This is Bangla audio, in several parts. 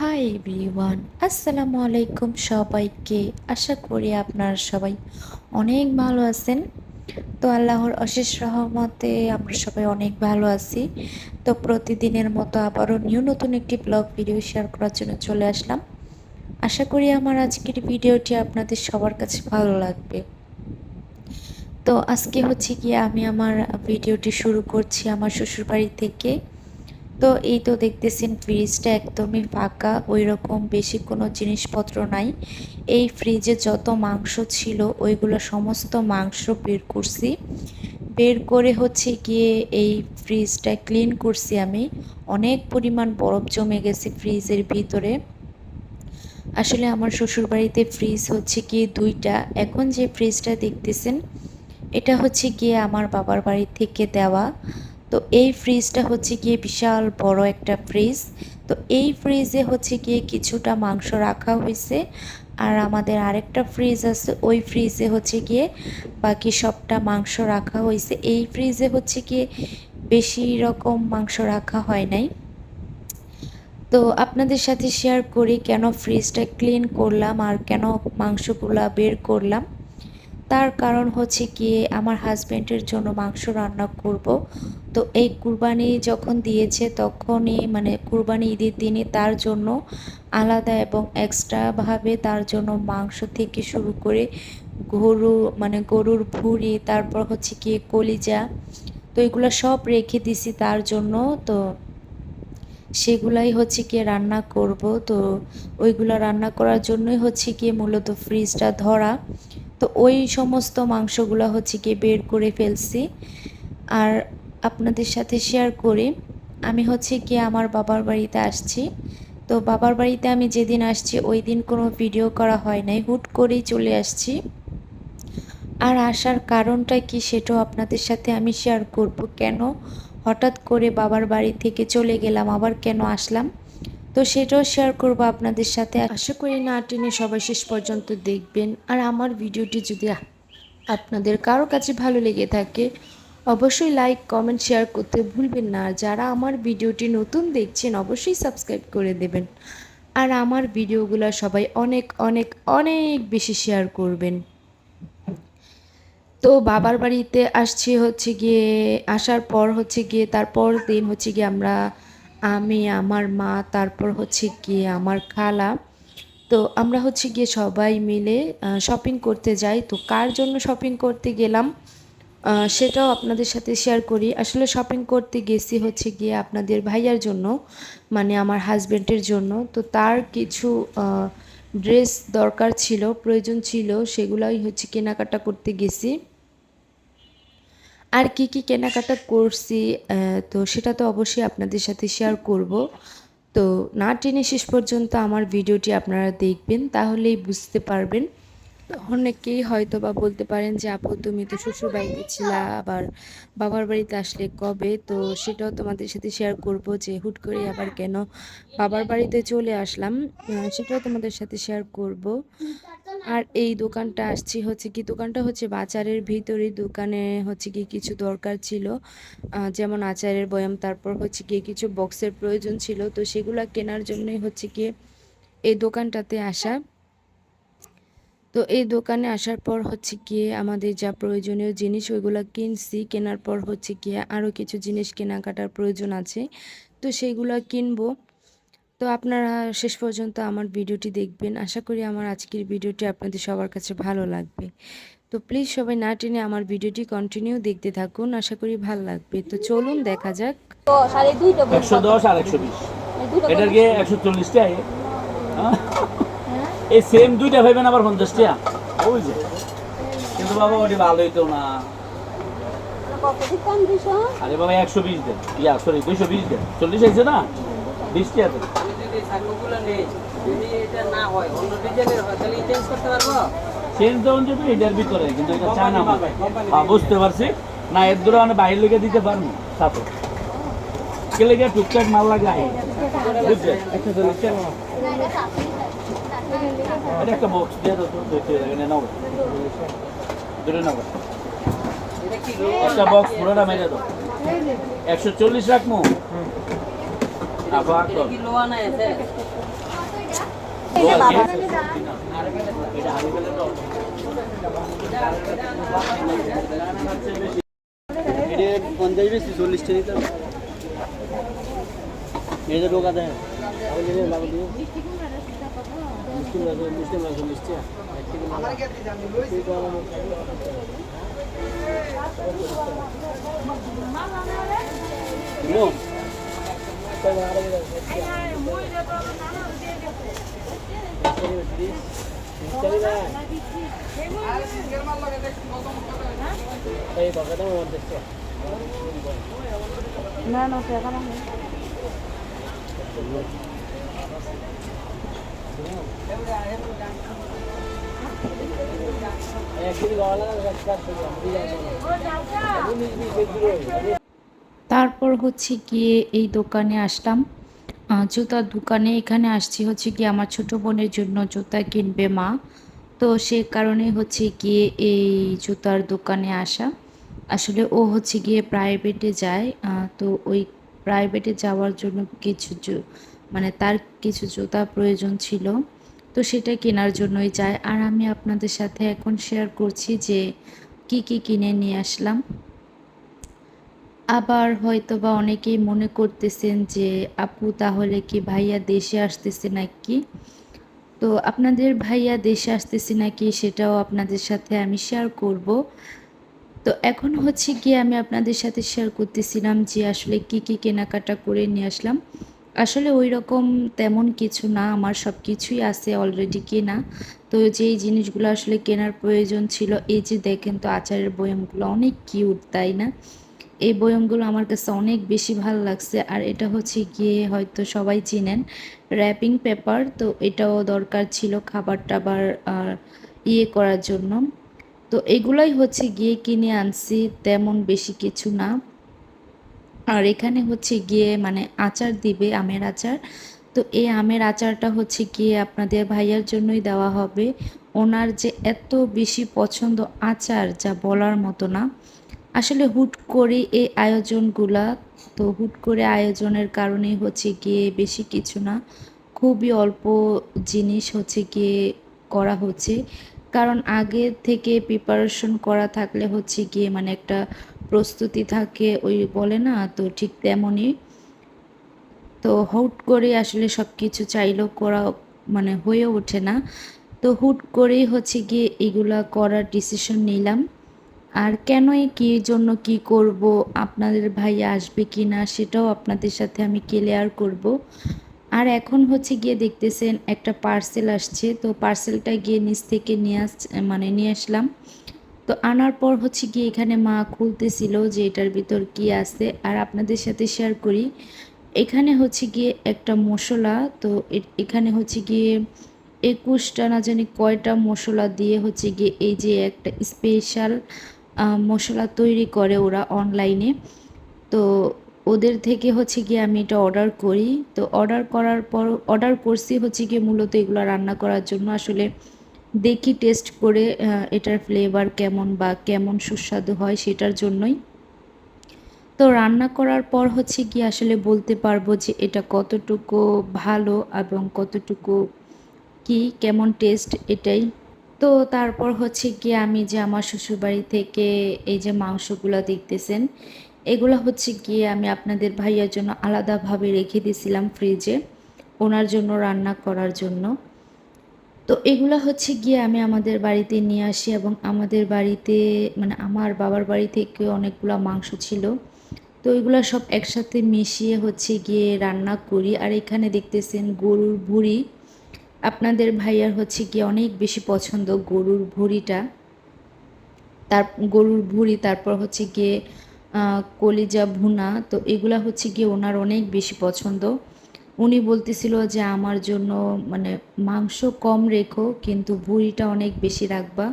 হাই এভরিওয়ান আসসালামু আলাইকুম সবাইকে। আশা করি আপনারা সবাই অনেক ভালো আছেন। তো আল্লাহর অশেষ রহমতে আমরা সবাই অনেক ভালো আছি। তো প্রতিদিনের মতো আবারও নিউ নতুন একটি ব্লগ ভিডিও শেয়ার করার জন্য চলে আসলাম। আশা করি আমার আজকের ভিডিওটি আপনাদের সবার কাছে ভালো লাগবে। তো আজকে হচ্ছে কি আমি আমার ভিডিওটি শুরু করছি আমার শ্বশুরবাড়ি থেকে। তো এই তো দেখতেছেন ফ্রিজটা একদমই ফাঁকা ওই রকম বেশি কোনো জিনিসপত্র নাই। এই ফ্রিজে যত মাংস ছিল, ওইগুলো সমস্ত মাংস বের করছি। বের করে হচ্ছে গিয়ে এই ফ্রিজটা ক্লিন করছি আমি। অনেক পরিমাণ বরফ জমে গেছে ফ্রিজের ভিতরে। আসলে আমার শ্বশুরবাড়িতে ফ্রিজ হচ্ছে কি দুইটা। এখন যে ফ্রিজটা দেখতেছেন, এটা হচ্ছে গিয়ে আমার বাবার বাড়ি থেকে দেওয়া। তো এই ফ্রিজটা হচ্ছে গিয়ে বিশাল বড় একটা ফ্রিজ তো এই ফ্রিজে হচ্ছে গিয়ে কিছুটা মাংস রাখা হয়েছে। আর আমাদের আরেকটা ফ্রিজ আছে, ওই ফ্রিজে হচ্ছে গিয়ে বাকি সবটা মাংস রাখা হয়েছে। এই ফ্রিজে হচ্ছে গিয়ে বেশি রকম মাংস রাখা হয় নাই। তো আপনাদের সাথে শেয়ার করি কেন ফ্রিজটা ক্লিন করলাম আর কেন মাংসগুলা বের করলাম। তার কারণ হচ্ছে গিয়ে আমার হাজব্যান্ডের জন্য মাংস রান্না করব। তো এই কুরবানি যখন দিয়েছে, তখনই মানে কুরবানি ঈদের দিনে তার জন্য আলাদা এবং এক্সট্রাভাবে তার জন্য মাংস থেকে শুরু করে গরু মানে গরুর ভুঁড়ি, তারপর হচ্ছে গিয়ে কলিজা, তো এগুলো সব রেখে দিছি তার জন্য। তো সেগুলাই হচ্ছে গিয়ে রান্না করব। তো ওইগুলো রান্না করার জন্যই হচ্ছে গিয়ে মূলত ফ্রিজটা ধরা। তো ওই সমস্ত মাংসগুলো হচ্ছে গিয়ে বের করে ফেলছি। আর আপনাদের সাথে শেয়ার করি, আমি হচ্ছে গিয়ে আমার বাবার বাড়িতে আসছি। তো বাবার বাড়িতে আমি যেদিন আসছি, ওই দিন কোনো ভিডিও করা হয় নাই, হুট করেই চলে আসছি। আর আসার কারণটা কি সেটাও আপনাদের সাথে আমি শেয়ার করব। কেন? হঠাৎ করে বাবার বাড়ি থেকে চলে গেলাম, আবার কেন আসলাম? তো সেটাও শেয়ার করব আপনাদের সাথে। আশা করি না টেনে সবাই শেষ পর্যন্ত দেখবেন। আর আমার ভিডিওটি যদি আপনাদের কারও কাছে ভালো লেগে থাকে, অবশ্যই লাইক কমেন্ট শেয়ার করতে ভুলবেন না। আর যারা আমার ভিডিওটি নতুন দেখছেন, অবশ্যই সাবস্ক্রাইব করে দেবেন। আর আমার ভিডিওগুলো সবাই অনেক অনেক অনেক বেশি শেয়ার করবেন। তো বাবার বাড়িতে আসছি হচ্ছে গিয়ে, আসার পর হচ্ছে গিয়ে, তারপর দিন হচ্ছে গিয়ে আমরা আমি, আমার মা, তারপর হচ্ছে গিয়ে আমার খালা। তো আমরা হচ্ছে গিয়ে সবাই মিলে শপিং করতে যাই। তো কার জন্য শপিং করতে গেলাম সেটাও আপনাদের সাথে শেয়ার করি। আসলে শপিং করতে গেছি হচ্ছে গিয়ে আপনাদের ভাইয়ার জন্য মানে আমার হাজব্যান্ডের জন্য। তো তার কিছু ড্রেস দরকার ছিল, প্রয়োজন ছিল, সেগুলোই হচ্ছে কেনাকাটা করতে গেছি। আর কি কি কেনাকাটা করছি তো সেটা তো অবশ্যই আপনাদের সাথে শেয়ার করব। তো না টেনে শেষ পর্যন্ত আমার ভিডিওটি আপনারা দেখবেন, তাহলেই বুঝতে পারবেন। অনেকেই হয়তো বা বলতে পারেন যে, আপু, তুমি তো শ্বশুর বাড়িতে ছিলা, আবার বাবার বাড়িতে আসলে কবে? তো সেটাও তোমাদের সাথে শেয়ার করব যে, হুট করে আবার কেন বাবার বাড়িতে চলে আসলাম? সেটাও তোমাদের সাথে শেয়ার করব। আর এই দোকানটা আসছি হচ্ছে কি, দোকানটা হচ্ছে বাজারের ভিতরে, দোকানে হচ্ছে কি কিছু দরকার ছিল। যেমন আচারের বয়াম, তারপর হচ্ছে গিয়ে কিছু বক্সের প্রয়োজন ছিল। তো সেগুলো কেনার জন্যই হচ্ছে গিয়ে এই দোকানটাতে আসা। তো এই দোকানে আসার পর হচ্ছে গিয়ে আমাদের যা প্রয়োজনীয় জিনিস ওইগুলো কিনছি। কেনার পর হচ্ছে গিয়ে আরও কিছু জিনিস কেনাকাটার প্রয়োজন আছে। তো সেইগুলো কিনবো। তো আপনারা শেষ পর্যন্ত আমার ভিডিওটি দেখবেন। আশা করি আমার আজকের ভিডিওটি আপনাদের সবার কাছে ভালো লাগবে। তো প্লিজ সবাই না টেনে আমার ভিডিওটি কন্টিনিউ দেখতে থাকুন। আশা করি ভালো লাগবে। তো চলুন দেখা যাক। একশো দশ আর একশো বিশ। এটার গিয়ে একশো চল্লিশ টাকা এই সেম দুইটা ভাইবেন আবার পঞ্চাশ টাকা ওই যে। কিন্তু বাবা, ওটি ভালো হইতো না। আরে বাবা, একশো বিশ দেন। ইয়া সরি দুইশো বিশ দেন। চল্লিশ আছে না? বিশ টাকা দেন কিন্তু না বুঝতে পারছি? না লেগে দিতে টুকটাক মাল লাগে এটা একটা বক্স দিয়ে দাও তো দেখতে এনে নাও দূরে নাও একটা বক্স পুরোটা মেরে দাও একশো চল্লিশ রাখব আবার পঞ্চাশ বেশি চল্লিশটা নিতে হবে এটা ঢোকা এই বাগাটা আমার দেখতে না না টাকা না একদিন গলা কাজ করলাম তারপর হচ্ছে গিয়ে এই দোকানে আসলাম। জুতার দোকানে এখানে আসছি হচ্ছে গিয়ে আমার ছোট বোনের জন্য জুতা কিনবে মা। তো সে কারণে হচ্ছে গিয়ে এই জুতার দোকানে আসা। আসলে ও হচ্ছে গিয়ে প্রাইভেটে যায়। তো ওই প্রাইভেটে যাওয়ার জন্য কিছু মানে তার কিছু জুতা প্রয়োজন ছিল, তো সেটা কেনার জন্যই যায়। আর আমি আপনাদের সাথে এখন শেয়ার করছি যে কি কি কিনে নিয়ে আসলাম। আবার হয়তো বা অনেকেই মনে করতেছেন যে, আপু, তাহলে কি ভাইয়া দেশে আসতেছে নাকি? তো আপনাদের ভাইয়া দেশে আসতেছে নাকি সেটাও আপনাদের সাথে আমি শেয়ার করব। তো এখন হচ্ছে গিয়ে আমি আপনাদের সাথে শেয়ার করতেছিলাম যে, আসলে কি কি কেনাকাটা করে নিয়ে আসলাম। আসলে ওই রকম তেমন কিছু না, আমার সব কিছুই আছে অলরেডি কেনা। তো যেই জিনিসগুলো আসলে কেনার প্রয়োজন ছিল, এই যে দেখেন তো আচারের বয়ামগুলো অনেক কিউট তাই না? এই বয়মগুলো আমার কাছে অনেক বেশি ভালো লাগছে। আর এটা হচ্ছে গিয়ে হয়তো সবাই চিনেন র্যাপিং পেপার তো এটাও দরকার ছিল খাবার টাবার ইয়ে করার জন্য। তো এগুলাই হচ্ছে গিয়ে কিনে আনছি, তেমন বেশি কিছু না। আর এখানে হচ্ছে গিয়ে মানে আচার দিবে আমের আচার। তো এই আমের আচারটা হচ্ছে গিয়ে আপনাদের ভাইয়ার জন্যই দেওয়া হবে। ওনার যে এত বেশি পছন্দ আচার যা বলার মতো না। আসলে হুট করে এই আয়োজনগুলা, তো হুট করে আয়োজনের কারণেই হচ্ছে গিয়ে বেশি কিছু না। খুবই অল্প জিনিস হচ্ছে গিয়ে করা হচ্ছে। কারণ আগে থেকে প্রিপারেশন করা থাকলে হচ্ছে গিয়ে মানে একটা প্রস্তুতি থাকে, ওই বলে না, তো ঠিক তেমনই। তো হুট করে আসলে সব কিছু চাইলেও করা মানে হয়ে ওঠে না। তো হুট করেই হচ্ছে গিয়ে এগুলা করার ডিসিশন নিলাম। আর কেনই কী জন্য কি করব, আপনাদের ভাই আসবে কি না সেটাও আপনাদের সাথে আমি ক্লিয়ার করব। আর এখন হচ্ছে গিয়ে দেখতেছেন একটা পার্সেল আসছে, তো পার্সেলটা গিয়ে নিচ থেকে নিয়ে মানে নিয়ে আসলাম। তো আনার পর হচ্ছে গিয়ে এখানে মা খুলতেছিল যে এটার ভিতর কি আছে, আর আপনাদের সাথে শেয়ার করি। এখানে হচ্ছে গিয়ে একটা মশলা, তো এখানে হচ্ছে গিয়ে একুশটা না জানি কয়টা মশলা দিয়ে হচ্ছে গিয়ে এই যে একটা স্পেশাল মশলা তৈরি করে ওরা অনলাইনে তো ওদের থেকে হচ্ছে গিয়ে আমি এটা অর্ডার করি। তো অর্ডার করার পর অর্ডার করছি হচ্ছে গিয়ে মূলত এগুলো রান্না করার জন্য। আসলে দেখি টেস্ট করে এটার ফ্লেভার কেমন বা কেমন সুস্বাদু হয় সেটার জন্যই। তো রান্না করার পর হচ্ছে কি আসলে বলতে পারব যে এটা কতটুকু ভালো এবং কতটুকু কি, কেমন টেস্ট এটাই। তো তারপর হচ্ছে কি আমি যে আমার শ্বশুরবাড়ি থেকে এই যে মাংসগুলো দেখতেছেন, এগুলো হচ্ছে গিয়ে আমি আপনাদের ভাইয়ার জন্য আলাদাভাবে রেখে দিয়েছিলাম ফ্রিজে ওনার জন্য রান্না করার জন্য। তো এগুলো হচ্ছে গিয়ে আমি আমাদের বাড়িতে নিয়ে আসি এবং আমাদের বাড়িতে মানে আমার বাবার বাড়ি থেকে অনেকগুলো মাংস ছিল। তো এগুলো সব একসাথে মিশিয়ে হচ্ছে গিয়ে রান্না করি। আর এখানে দেখতেছেন গরুর ভুঁড়ি। আপনাদের ভাইয়ার হচ্ছে গিয়ে অনেক বেশি পছন্দ গরুর ভুঁড়িটা। তার, গরুর ভুঁড়ি, তারপর হচ্ছে গিয়ে কলিজা ভুনা। তো এগুলা হচ্ছে গিয়ে ওনার অনেক বেশি পছন্দ। উনি বলতেছিল যে আমার জন্য মানে মাংস কম রেখো, কিন্তু ভুঁড়িটা অনেক বেশি রাখবা।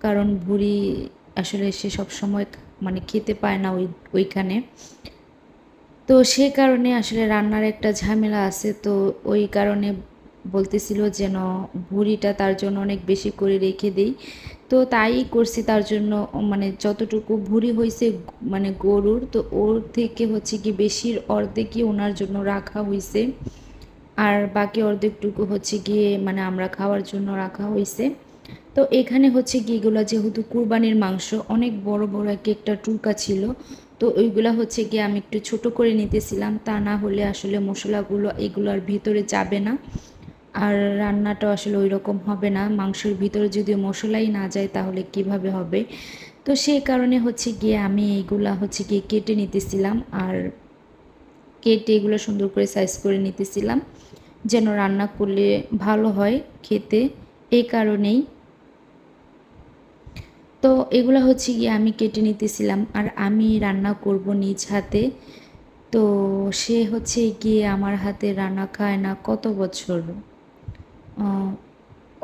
কারণ ভুঁড়ি আসলে সে সব সময় মানে খেতে পায় না ওই, ওইখানে। তো সে কারণে আসলে রান্নার একটা ঝামেলা আছে, তো ওই কারণে বলতেছিল যেন ভুঁড়িটা তার জন্য অনেক বেশি করে রেখে দেই। তো তাই করছি তার জন্য মানে যতটুকু ভুঁড়ি হয়েছে মানে গরুর, তো ওর থেকে হচ্ছে কি বেশির অর্ধেকই ওনার জন্য রাখা হয়েছে আর বাকি অর্ধেকটুকু হচ্ছে গিয়ে মানে আমরা খাওয়ার জন্য রাখা হয়েছে তো এখানে হচ্ছে গিয়ে এগুলো যেহেতু কুরবানির মাংস, অনেক বড় বড় এক একটা টুলকা ছিল, তো ওইগুলা হচ্ছে গিয়ে আমি একটু ছোট করে নিতেছিলাম। তা না হলে আসলে মশলাগুলো এগুলোর ভিতরে যাবে না। আর রান্নাটা আসলে ওই রকম হবে না। মাংসের ভিতরে যদি মশলাই না যায়, তাহলে কীভাবে হবে? তো সেই কারণে হচ্ছে গিয়ে আমি এইগুলা হচ্ছে গিয়ে কেটে নিতেছিলাম আর কেটে এগুলো সুন্দর করে সাইজ করে নিতেছিলাম যেন রান্না করলে ভালো হয় খেতে। এই কারণেই। তো এগুলো হচ্ছে গিয়ে আমি কেটে নিতেছিলাম আর আমি রান্না করব নিজ হাতে। তো সে হচ্ছে গিয়ে আমার হাতে রান্না খায় না কত বছর?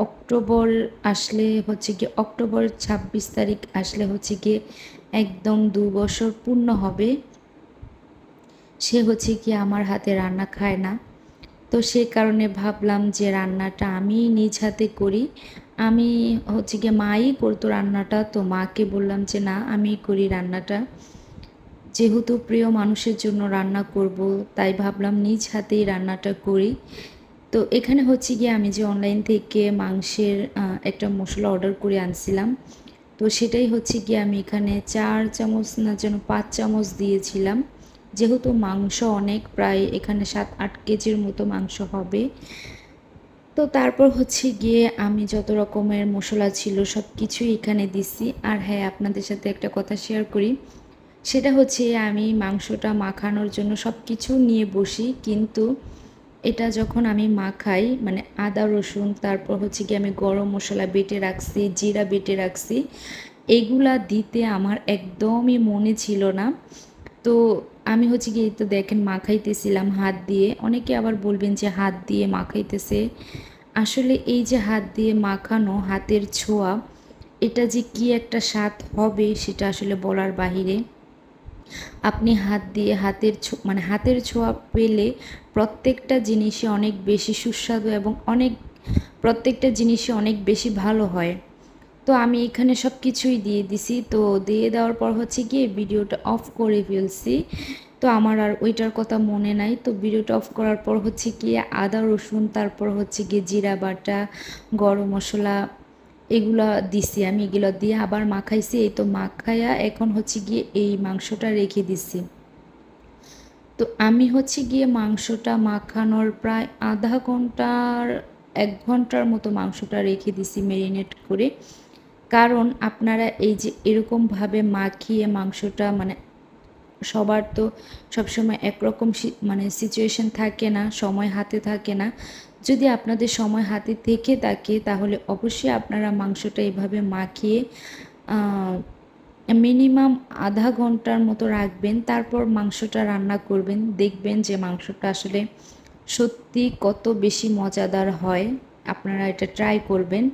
অক্টোবর আসলে হচ্ছে গিয়ে, অক্টোবর ছাব্বিশ তারিখ আসলে হচ্ছে গিয়ে একদম দু বছর পূর্ণ হবে। সে হচ্ছে কি আমার হাতে রান্না খায় না। তো সে কারণে ভাবলাম যে রান্নাটা আমি নিজ হাতে করি। আমি হচ্ছে গিয়ে মাই করতো রান্নাটা, তো মাকে বললাম যে না আমি করি রান্নাটা। যেহেতু প্রিয় মানুষের জন্য রান্না করব, তাই ভাবলাম নিজ হাতেই রান্নাটা করি। তো এখানে হচ্ছে গিয়ে আমি যে অনলাইন থেকে মাংসের একটা মশলা অর্ডার করে আনছিলাম। তো সেটাই হচ্ছে গিয়ে আমি এখানে চার চামচ না যেন পাঁচ চামচ দিয়েছিলাম। যেহেতু মাংস অনেক, প্রায় এখানে সাত, আট কেজির মতো মাংস হবে। তো তারপর হচ্ছে গিয়ে আমি যত রকমের মশলা ছিল সব কিছুই এখানে দিছি। আর হ্যাঁ আপনাদের সাথে একটা কথা শেয়ার করি। সেটা হচ্ছে আমি মাংসটা মাখানোর জন্য সব কিছু নিয়ে বসি, কিন্তু এটা যখন আমি মাখাই মানে আদা, রসুন, তারপর হচ্ছে কি আমি গরম মশলা বেটে রাখছি, জিরা বেটে রাখছি, এগুলা দিতে আমার একদমই মনে ছিল না। তো আমি হচ্ছে কি তো দেখেন মাখাইতেছিলাম হাত দিয়ে। অনেকে আবার বলবেন যে হাত দিয়ে মাখাইতেছে আসলে এই যে হাত দিয়ে মাখানো হাতের ছোঁয়া, এটা যে কি একটা স্বাদ হবে সেটা আসলে বলার বাহিরে। আপনি হাত দিয়ে হাতের ছো- মানে হাতের ছোঁয়া পেলে প্রত্যেকটা জিনিসই অনেক বেশি সুস্বাদু এবং অনেক, প্রত্যেকটা জিনিসই অনেক বেশি ভালো হয়। তো আমি এখানে সব কিছুই দিয়ে দিছি। তো দিয়ে দেওয়ার পর হচ্ছে গিয়ে ভিডিওটা অফ করে ফেলছি। তো আমার আর ওইটার কথা মনে নাই। তো ভিডিওটা অফ করার পর হচ্ছে গিয়ে আদা রসুন, তারপর হচ্ছে গিয়ে জিরা বাটা, গরম মশলা এগুলো দিছি আমি, এগুলো দিয়ে আবার মাখাইছি। এই তো মাখাইয়া এখন হচ্ছে গিয়ে এই মাংসটা রেখে দিছি। তো আমি হচ্ছে গিয়ে মাংসটা মাখানোর প্রায় আধা ঘণ্টার, এক ঘণ্টার মতো মাংসটা রেখে দিছি ম্যারিনেট করে। কারণ আপনারা এই যে এরকমভাবে মাখিয়ে মাংসটা মানে সবার তো সবসময় একরকম মানে সিচুয়েশন থাকে না, সময় হাতে থাকে না। যদি আপনাদের সময় হাতে থেকে থাকে, তাহলে অবশ্যই আপনারা মাংসটা এভাবে মাখিয়ে মিনিমাম আধা ঘণ্টার মতো রাখবেন, তারপর মাংসটা রান্না করবেন। দেখবেন যে মাংসটা আসলে সত্যি কত বেশি মজাদার হয়। আপনারা এটা ট্রাই করবেন।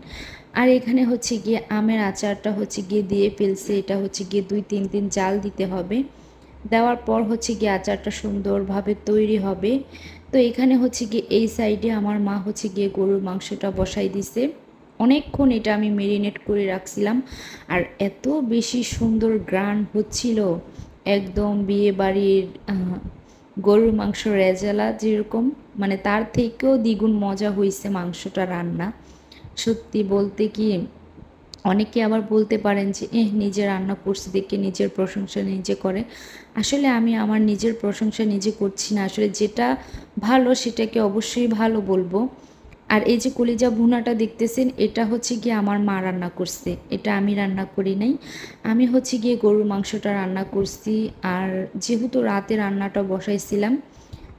আর এখানে হচ্ছে গিয়ে আমের আচারটা হচ্ছে গিয়ে দিয়ে ফেলছে, এটা হচ্ছে গিয়ে দুই, তিন দিন জাল দিতে হবে। দেওয়ার পর হচ্ছে গিয়ে আচারটা সুন্দরভাবে তৈরি হবে। তো এখানে হচ্ছে গিয়ে এই সাইডে আমার মা হচ্ছে গিয়ে গরুর মাংসটা বসাই দিছে। অনেকক্ষণ এটা আমি মেরিনেট করে রাখছিলাম। আর এত বেশি সুন্দর গ্রান হচ্ছিল। একদম বিয়ে বাড়ির গরুর মাংস রেজালা যেরকম মানে তার থেকেও দ্বিগুণ মজা হয়েছে মাংসটা রান্না। সত্যি বলতে কি অনেকে আবার বলতে পারেন যে, এহ নিজে রান্না করছি, দেখে নিজের প্রশংসা নিজে করে। আসলে আমি আমার নিজের প্রশংসা নিজে করছি না। আসলে যেটা ভালো সেটাকে অবশ্যই ভালো বলব। আর এই যে কলিজা ভুনাটা দেখতেছেন, এটা হচ্ছে গিয়ে আমার মা রান্না করছে। এটা আমি রান্না করি নাই। আমি হচ্ছে গিয়ে গরুর মাংসটা রান্না করছি। আর যেহেতু রাতে রান্নাটা বসাইছিলাম,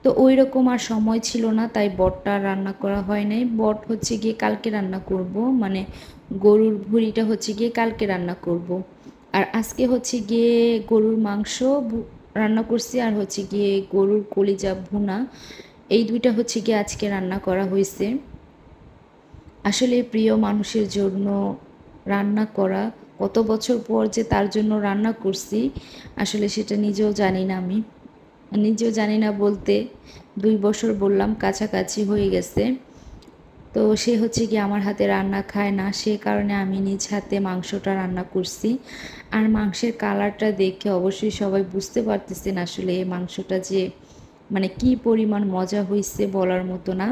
তো ওই রকম আর সময় ছিল না, তাই বটটা রান্না করা হয় নাই। বট হচ্ছে গিয়ে কালকে রান্না করব। মানে গরুর ভুঁড়িটা হচ্ছে গিয়ে কালকে রান্না করব। আর আজকে হচ্ছে গিয়ে গরুর মাংস রান্না করছি আর হচ্ছে গিয়ে গরুর কলিজা ভুনা। এই দুইটা হচ্ছে গিয়ে আজকে রান্না করা হয়েছে আসলে প্রিয় মানুষের জন্য রান্না করা, কত বছর পর যে তার জন্য রান্না করছি, আসলে সেটা নিজেও জানি না আমি। নিজেও জানি না বলতে, দুই বছর বললাম, কাছাকাছি হয়ে গেছে। তো সে হচ্ছে কি আমার হাতে রান্না খায় না, সে কারণে আমি নিজ হাতে মাংসটা রান্না করছি। আর মাংসের কালারটা দেখে অবশ্যই সবাই বুঝতে পারতেছেন আসলে এই মাংসটা যে মানে কি পরিমাণ মজা হয়েছে বলার মতো না।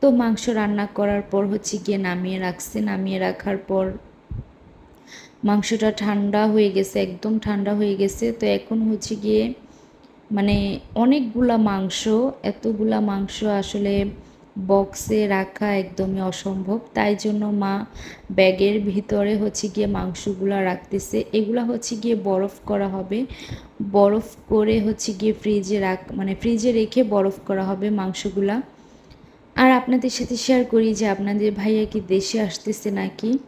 তো মাংস রান্না করার পর হচ্ছে গিয়ে নামিয়ে রাখছে, নামিয়ে রাখার পর মাংসটা ঠান্ডা হয়ে গেছে, একদম ঠান্ডা হয়ে গেছে। তো এখন হচ্ছে গিয়ে মানে অনেকগুলা মাংস, এতগুলা মাংস আসলে বক্সে রাখা একদমই অসম্ভব। তাই জন্য মা ব্যাগের ভিতরে হচ্ছে গিয়ে মাংসগুলা রাখতেছে। এগুলা হচ্ছে গিয়ে বরফ করা হবে। বরফ করে হচ্ছে গিয়ে ফ্রিজে রাখ মানে ফ্রিজে রেখে বরফ করা হবে মাংসগুলা। আর আপনাদের সাথে শেয়ার করি যে আপনাদের ভাইয়া কি দেশে আসতেছে নাকি?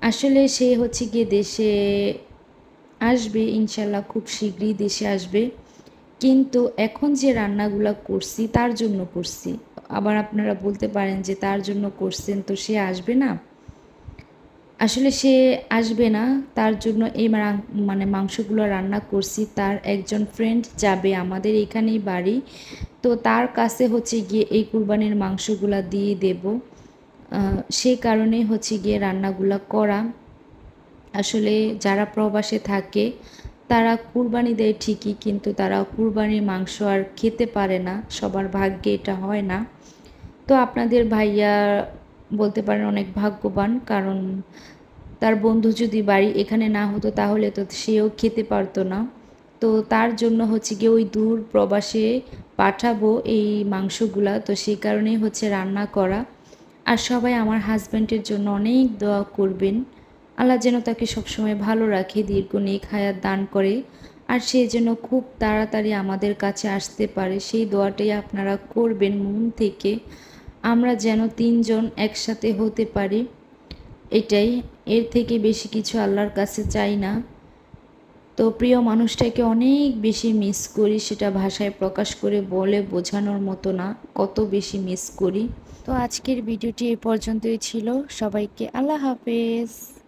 আসলে সে হচ্ছে গিয়ে দেশে আসবে, ইনশাল্লাহ খুব শীঘ্রই দেশে আসবে। কিন্তু এখন যে রান্নাগুলো করছি, তার জন্য করছি। আবার আপনারা বলতে পারেন যে তার জন্য করছেন, তো সে আসবে না? আসলে সে আসবে না। তার জন্য এই মানে মাংসগুলো রান্না করছি। তার একজন ফ্রেন্ড যাবে আমাদের এখানেই বাড়ি। তো তার কাছে হচ্ছে গিয়ে এই কুরবানির মাংসগুলো দিয়ে দেব। সেই কারণে হচ্ছে গিয়ে রান্নাগুলো করা। আসলে যারা প্রবাসে থাকে, তারা কুরবানি দেয় ঠিকই, কিন্তু তারা কুরবানির মাংস আর খেতে পারে না। সবার ভাগ্যে এটা হয় না। তো আপনাদের ভাইয়া বলতে পারেন অনেক ভাগ্যবান, কারণ তার বন্ধু যদি বাড়ি এখানে না হতো তাহলে তো সেও খেতে পারতো না। তো তার জন্য হচ্ছে গিয়ে ওই দূর প্রবাসে পাঠাবো এই মাংসগুলা। তো সেই কারণেই হচ্ছে রান্না করা। আর সবাই আমার হাজব্যান্ডের জন্য অনেক দোয়া করবেন। আল্লাহ যেন তাকে সবসময় ভালো রাখে দীর্ঘ নেক হায়াত দান করে। আর সে যেন খুব তাড়াতাড়ি আমাদের কাছে আসতে পারে, সেই দোয়াটাই আপনারা করবেন মন থেকে। আমরা যেন তিনজন একসাথে হতে পারি, এটাই। এর থেকে বেশি কিছু আল্লাহর কাছে চাই না। তো প্রিয় মানুষটাকে অনেক বেশি মিস করি, সেটা ভাষায় প্রকাশ করে বলে বোঝানোর মতো না, কত বেশি মিস করি। তো আজকের ভিডিওটি এ পর্যন্তই ছিল। সবাইকে আল্লাহ হাফেজ।